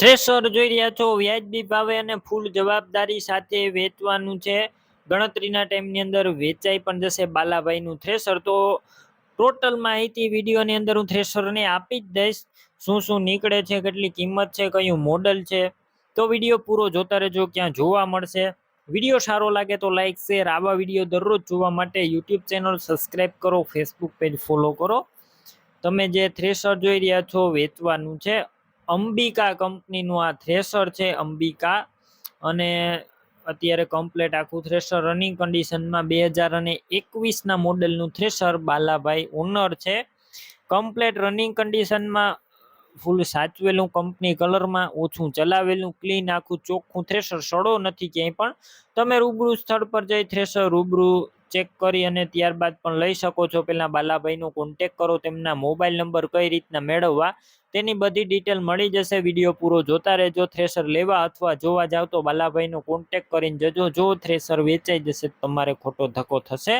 Thresher જોઈ રહ્યા છો, વ્યાજબી ભાવે અને ફૂલ જવાબદારી સાથે વેચવાનું છે. ગણતરીના ટાઈમની અંદર વેચાઈ પણ જશે બાલાભાઈનું થ્રેશર તો ટોટલ માહિતી વિડીયોની અંદર હું થ્રેસરને આપી જ દઈશ. શું શું નીકળે છે, કેટલી કિંમત છે, કયું મોડલ છે. તો વીડિયો પૂરો જોતા રહેજો, ક્યાં જોવા મળશે. વીડિયો સારો લાગે તો લાઈક, શેર આવા વીડિયો દરરોજ જોવા માટે યુટ્યુબ ચેનલ સબસ્ક્રાઈબ કરો, ફેસબુક પેજ ફોલો કરો. તમે જે થ્રેશર જોઈ રહ્યા છો, વેચવાનું છે. અંબિકા કંપનીનું આ થ્રેશર છે, અંબિકા. અને અત્યારે કમ્પ્લેટ આખું થ્રેશર રનિંગ કન્ડિશનમાં બે હજાર અને એકવીસના મોડલનું થ્રેશર બાલાભાઈ ઓનર છે. કમ્પ્લેટ રનિંગ કન્ડિશનમાં ફૂલ સાચવેલું કંપની કલરમાં ઓછું ચલાવેલું ક્લીન આખું ચોખ્ખું થ્રેશર સડો નથી ક્યાંય પણ. તમે રૂબરૂ સ્થળ પર જઈ થ્રેશર રૂબરૂ ચેક કરી અને ત્યારબાદ પણ લઈ શકો છો. પહેલાં બાલાભાઈનો કોન્ટેક કરો, તેમના મોબાઈલ નંબર કઈ રીતના મેળવવા, તેની બધી ડિટેલ મળી જશે. વીડિયો પૂરો જોતા રહેજો થ્રેસર લેવા અથવા જોવા જાવ તો બાલાભાઈનો કોન્ટેક કરીને જજો. જો થ્રેસર વેચાઈ જશે તમારે ખોટો ધક્કો થશે.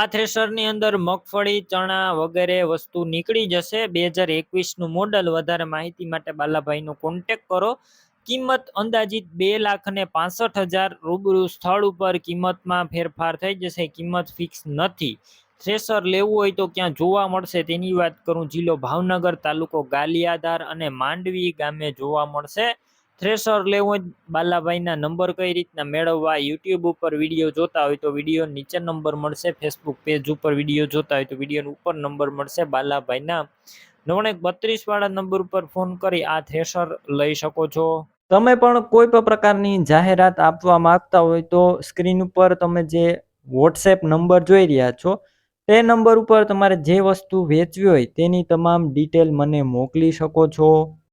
આ થ્રેશરની અંદર મગફળી, ચણા વગેરે વસ્તુ નીકળી જશે. બે હજાર એકવીસનું મોડલ વધારે માહિતી માટે બાલાભાઈનો કોન્ટેક કરો. કિંમત અંદાજિત બે લાખ અને પાસઠ હજાર રૂબરૂ સ્થળ ઉપર કિંમતમાં ફેરફાર થઈ જશે. કિંમત ફિક્સ નથી. થ્રેશર લેવું હોય તો ક્યાં જોવા મળશે તેની વાત કરું. જિલ્લો ભાવનગર, તાલુકો ગાલિયાધાર અને માંડવી ગામે જોવા મળશે. થ્રેશર લેવું હોય બાલાભાઈના નંબર કઈ રીતના મેળવવા યુટ્યુબ ઉપર વીડિયો જોતા હોય તો વીડિયો નીચે નંબર મળશે. ફેસબુક પેજ ઉપર વીડિયો જોતા હોય તો વીડિયો ઉપર નંબર મળશે. બાલાભાઈના નવણેક બત્રીસ વાળા નંબર ઉપર ફોન કરી આ થ્રેશર લઈ શકો છો. તમે પણ કોઈ પણ પ્રકારની જાહેરાત આપવા માંગતા હોય તો સ્ક્રીન ઉપર તમે જે વોટ્સએપ નંબર જોઈ રહ્યા છો, તે નંબર ઉપર તમારે જે વસ્તુ વેચવી હોય તેની તમામ ડિટેલ મને મોકલી શકો છો.